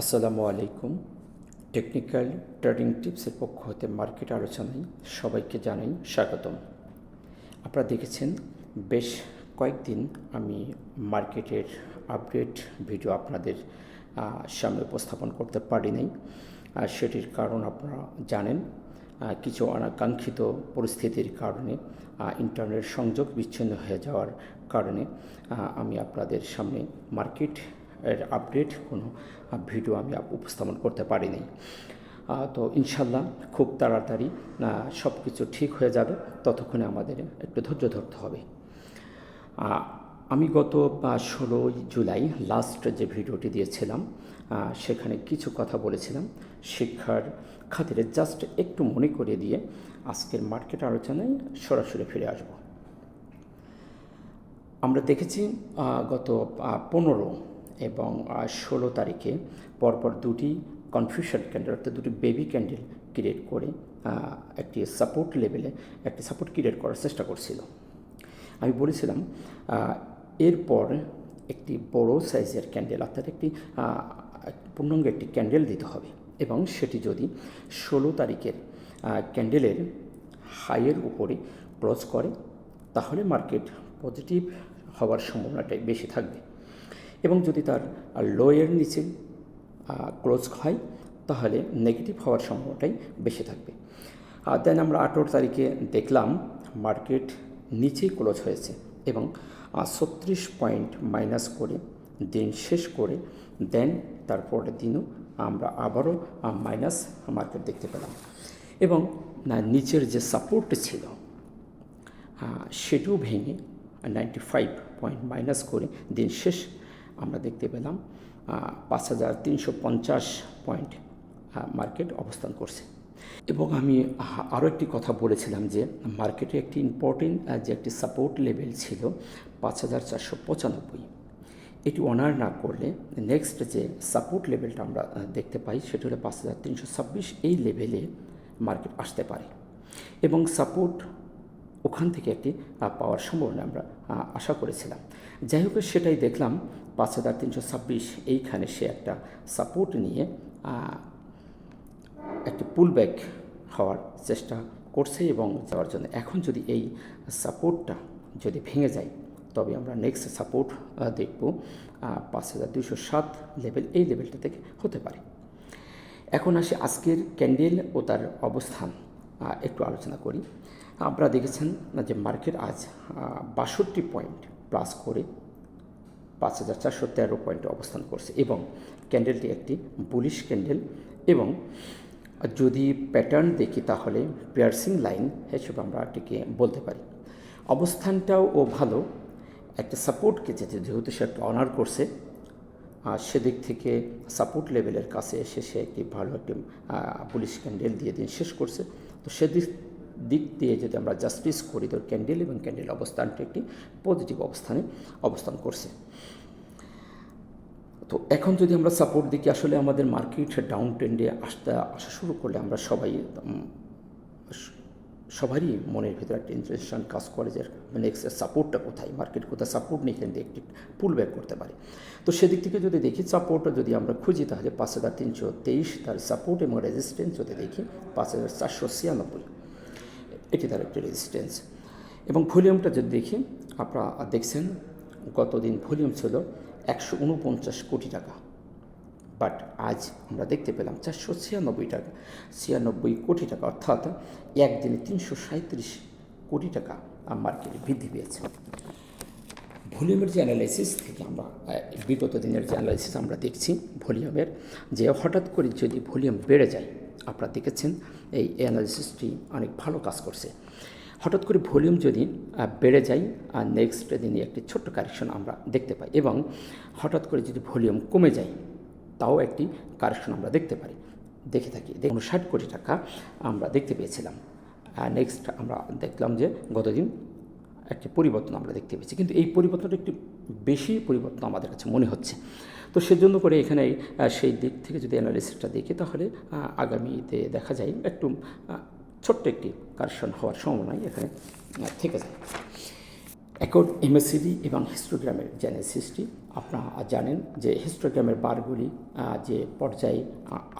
আসসালামু আলাইকুম। Technical trading টিপসের পক্ষ হতে মার্কেট আলোচনায় সবাইকে জানাই স্বাগতম। আপনারা দেখেছেন, বেশ কয়েকদিন আমি মার্কেটের আপডেট ভিডিও আপনাদের সামনে উপস্থাপন করতে পারি নাই। আর সেটির কারণ আপনারা জানেন কিছু অনাকাঙ্ক্ষিত পরিস্থিতির কারণে ইন্টারনেট সংযোগ বিচ্ছিন্ন হয়ে যাওয়ার কারণে আমি আপনাদের সামনে মার্কেট আপডেট কোনো ভিডিও আমি উপস্থাপন করতে পারিনি। তো ইনশাল্লাহ খুব তাড়াতাড়ি সব কিছু ঠিক হয়ে যাবে, ততক্ষণে আমাদের একটু ধৈর্য ধরতে হবে। আমি গত ষোলোই জুলাই লাস্ট যে ভিডিওটি দিয়েছিলাম সেখানে কিছু কথা বলেছিলাম। শিক্ষার খাতিরে জাস্ট একটু মনে করে দিয়ে আজকের মার্কেট আলোচনায় সরাসরি ফিরে আসব। আমরা দেখেছি গত পনেরো এবং ষোলো তারিখে পরপর দুটি কনফিউশন ক্যান্ডেল অর্থাৎ দুটি বেবি ক্যান্ডেল ক্রিয়েট করে একটি সাপোর্ট লেভেলে একটি সাপোর্ট ক্রিয়েট করার চেষ্টা করছিল। আমি বলেছিলাম এরপর একটি বড় সাইজের ক্যান্ডেল অর্থাৎ একটি পূর্ণাঙ্গ একটি ক্যান্ডেল দিতে হবে এবং সেটি যদি ষোলো তারিখের ক্যান্ডেলের হাইয়ের উপরে ক্লোজ করে, তাহলে মার্কেট পজিটিভ হওয়ার সম্ভাবনাটাই বেশি থাকবে। এবং যদি তার লোয়ের নিচে ক্লোজ হয়, তাহলে নেগেটিভ হওয়ার সম্ভাবনাটাই বেশি থাকবে। আর দেন আমরা আঠেরো তারিখে দেখলাম মার্কেট নিচেই ক্লোজ হয়েছে এবং ছত্রিশ পয়েন্ট মাইনাস করে দিন শেষ করে দেন তারপরের দিনও আমরা আবারও মাইনাস মার্কেট দেখতে পেলাম। এবং নিচের যে সাপোর্ট ছিল সেটিও ভেঙে নাইনটি ফাইভ পয়েন্ট মাইনাস করে দিন শেষ আমরা দেখতে পেলাম পাঁচ হাজার তিনশো পঞ্চাশ পয়েন্ট মার্কেট অবস্থান করছে। এবং আমি আরও একটি কথা বলেছিলাম যে, মার্কেটে একটি ইম্পর্টেন্ট যে একটি সাপোর্ট লেভেল ছিল পাঁচ হাজার চারশো পঁচানব্বই। এটি অনার না করলে নেক্সট যে সাপোর্ট লেভেলটা আমরা দেখতে পাই, সেটি হলো পাঁচ হাজার তিনশো ছাব্বিশ এই লেভেলে মার্কেট আসতে পারে। এবং সাপোর্ট ওখান থেকে একটি পাওয়ার সম্ভাবনা আমরা আশা করেছিলাম। যাই হোক, সেটাই দেখলাম। পাঁচ হাজার তিনশো ছাব্বিশ, এইখানে সে একটা সাপোর্ট নিয়ে একটি পুলব্যাক হওয়ার চেষ্টা করছে এবং যাওয়ার জন্য। এখন যদি এই সাপোর্টটা যদি ভেঙে যায়, তবে আমরা নেক্সট সাপোর্ট দেখব পাঁচ হাজার দুশো সাত লেভেল এই লেভেলটা থেকে হতে পারে। এখন আসি আজকের ক্যান্ডেল ও তার অবস্থান একটু আলোচনা করি। আপনারা দেখেছেন না যে মার্কেট আজ বাষট্টি পয়েন্ট প্লাস করে পাঁচ হাজার চারশো তেরো পয়েন্টে অবস্থান করছে এবং ক্যান্ডেলটি একটি বুলিশ ক্যান্ডেল এবং যদি প্যাটার্ন দেখি তাহলে পিয়ার্সিং লাইন হিসেবে আমরা এটিকে বলতে পারি। অবস্থানটাও ও ভালো, একটা সাপোর্টকে যেতে যেহেতু সে একটা অনার করছে, আর সেদিক থেকে সাপোর্ট লেভেলের কাছে এসে সে একটি ভালো একটি পুলিশ ক্যান্ডেল দিয়ে দিন শেষ করছে। তো সেদিক দিক দিয়ে যদি আমরা জাস্টিস করি, তো ক্যান্ডেল এবং ক্যান্ডেল অবস্থানটি একটি পজিটিভ অবস্থানে অবস্থান করছে। তো এখন যদি আমরা সাপোর্ট দেখি, আসলে আমাদের মার্কেট ডাউন ট্রেন্ডে আসতে, আসা শুরু করলে আমরা সবাই সবারই মনের ভিতরে একটা ইন্টারেশন কাজ করে যে নেক্সট সাপোর্টটা কোথায়? মার্কেট কোথায় সাপোর্ট নেই কিন্তু একটি পুল ব্যাক করতে পারে। তো সেদিক থেকে যদি দেখি সাপোর্টটা যদি আমরা খুঁজি, তাহলে পাঁচ হাজার তিনশো তেইশ, তার সাপোর্ট এবং রেজিস্ট্যান্স যদি দেখি, পাঁচ হাজার চারশো ছিয়ানব্বই। এটি তার একটি রেজিস্ট্যান্স এবং ভলিউমটা যদি দেখি, আপনারা দেখছেন, গতদিন ভলিউম ছিল একশো উনপঞ্চাশ কোটি টাকা। বাট আজ আমরা দেখতে পেলাম চারশো ছিয়ানব্বই টাকা, ছিয়ানব্বই কোটি টাকা, অর্থাৎ একদিনে তিনশো সাঁত্রিশ কোটি টাকা মার্কেটে বৃদ্ধি পেয়েছে। ভলিউমের যে অ্যানালাইসিস থেকে আমরা বিগত দিনের যে অ্যানালাইসিস আমরা দেখছি ভলিউমের, যে হঠাৎ করে যদি ভলিউম বেড়ে যায় আপনারা দেখেছেন, এই অ্যানালাইসিসটি অনেক ভালো কাজ করছে। হঠাৎ করে ভলিউম যদি বেড়ে যায়, আর নেক্সট দিনে একটি ছোট্ট কারেকশন আমরা দেখতে পাই এবং হঠাৎ করে যদি ভলিউম কমে যায়, তাও একটি কারেকশন আমরা দেখতে পারি। দেখে থাকি ষাট কোটি টাকা আমরা দেখতে পেয়েছিলাম। নেক্সট আমরা দেখলাম যে গতদিন একটি পরিবর্তন আমরা দেখতে পেয়েছি। কিন্তু এই পরিবর্তনটা একটু বেশি পরিবর্তন আমাদের কাছে মনে হচ্ছে। তো সেজন্য করে এখানে সেই দিক থেকে যদি অ্যানালিসিসটা দেখি, তাহলে আগামীতে দেখা যায় একটু ছোট্ট একটি কারেকশন হওয়ার সম্ভাবনাই এখানে থেকে যায়। অ্যাকর্ড এমএসসিডি এবং হিস্টোগ্রামের যে অ্যানালিসিসটি আপনারা জানেন যে হিস্টোগ্রামের বারগুলি যে পর্যায়ে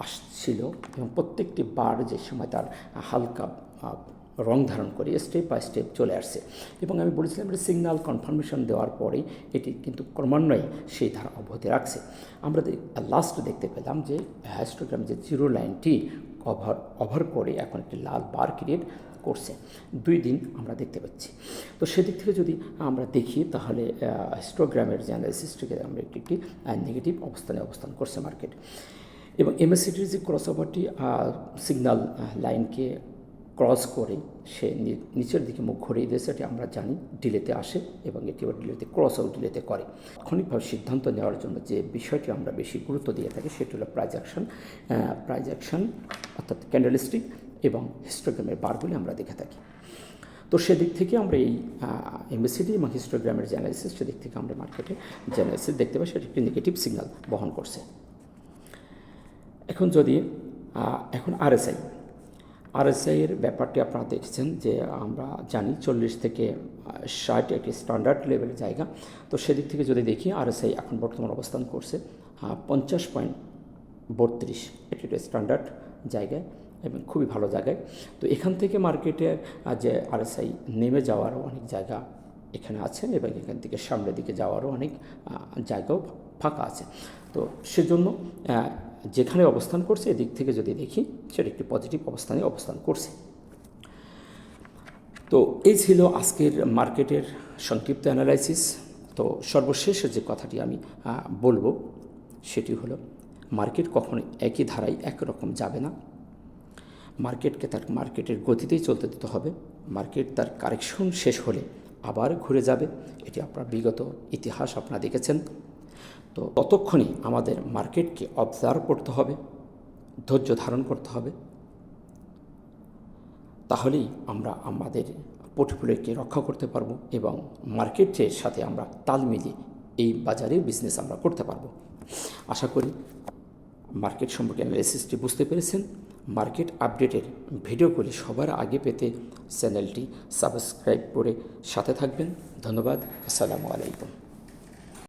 আসছিল এবং প্রত্যেকটি বার যে সময় তার হালকা রং ধারণ করে স্টেপ বাই স্টেপ চলে আসছে। এবং আমি বলেছিলাম যে সিগনাল কনফার্মেশন দেওয়ার পরে এটি কিন্তু ক্রমান্বয়ে সেই ধারা অব্যাহতি রাখছে। আমরা লাস্ট দেখতে পেলাম যে হিস্টোগ্রাম যে জিরো লাইনটি কভার ওভার করে এখন একটি লাল বার ক্রিয়েট করছে। দুই দিন আমরা দেখতে পাচ্ছি। তো সেদিক থেকে যদি আমরা দেখি তাহলে হিস্টোগ্রামের যে অ্যানালিসিস থেকে আমরা একটি একটি নেগেটিভ অবস্থানে অবস্থান করছে মার্কেট এবং এমএসসিটির যে ক্রস ওভারটি সিগন্যাল লাইনকে ক্রস করে সে নিচের দিকে মুখ ঘুরিয়ে দিয়েছে, এটি আমরা জানি ডিলেতে আসে এবং এটি আবার ডিলেতে ক্রস আউট ডিলেতে করে। তাৎক্ষণিকভাবে সিদ্ধান্ত নেওয়ার জন্য যে বিষয়টি আমরা বেশি গুরুত্ব দিয়ে থাকি সেটি হলো প্রাইজ অ্যাকশন প্রাইজ অ্যাকশন অর্থাৎ ক্যান্ডেলিস্টিক এবং হিস্টোগ্রামের বারগুলি আমরা দেখে থাকি। তো সেদিক থেকে আমরা এই এমএসিডি এবং হিস্টোগ্রামের যে সেদিক থেকে আমরা মার্কেটে যে দেখতে পাই সেটি একটি নেগেটিভ সিগন্যাল বহন করছে। এখন যদি এখন আরএসআই আরএসআই এর ব্যাপারটি আপনারা দেখেছেন যে আমরা জানি চল্লিশ থেকে ষাট একটি স্ট্যান্ডার্ড লেভেলের জায়গা। তো সেদিক থেকে যদি দেখি আরএসআই এখন বর্তমান অবস্থান করছে পঞ্চাশ পয়েন্ট বত্রিশ এটি একটি স্ট্যান্ডার্ড জায়গায় এবং খুবই ভালো জায়গায়। তো এখান থেকে মার্কেটে যে আরএসআই নেমে যাওয়ারও অনেক জায়গা এখানে আছে এবং এখান থেকে সামনের দিকে যাওয়ারও অনেক জায়গাও ফাঁকা আছে। তো সেজন্য যেখানে অবস্থান করছে, এদিক থেকে যদি দেখি, সেটা একটি পজিটিভ অবস্থানে অবস্থান করছে। তো এই ছিল আজকের মার্কেটের সংক্ষিপ্ত অ্যানালাইসিস তো সর্বশেষ যে কথাটি আমি বলব, সেটি হলো, মার্কেট কখনো একই ধারায় একরকম যাবে না। মার্কেটকে তার মার্কেটের গতিতেই চলতে দিতে হবে। মার্কেট তার কারেকশন শেষ হলে আবার ঘুরে যাবে। এটি আপনার বিগত ইতিহাস, আপনারা দেখেছেন। তো ততক্ষণই আমাদের মার্কেটকে অবজার্ভ করতে হবে, ধৈর্য ধারণ করতে হবে। তাহলেই আমরা আমাদের পোর্টফোলিওকে রক্ষা করতে পারব এবং মার্কেটের সাথে আমরা তাল মিলিয়ে এই বাজারে বিজনেস আমরা করতে পারব। আশা করি মার্কেট সম্পর্কে অ্যানালিসিসটি বুঝতে পেরেছেন। মার্কেট আপডেটের ভিডিওগুলি সবার আগে পেতে চ্যানেলটি সাবস্ক্রাইব করে সাথে থাকবেন। ধন্যবাদ। আসসালামু আলাইকুম।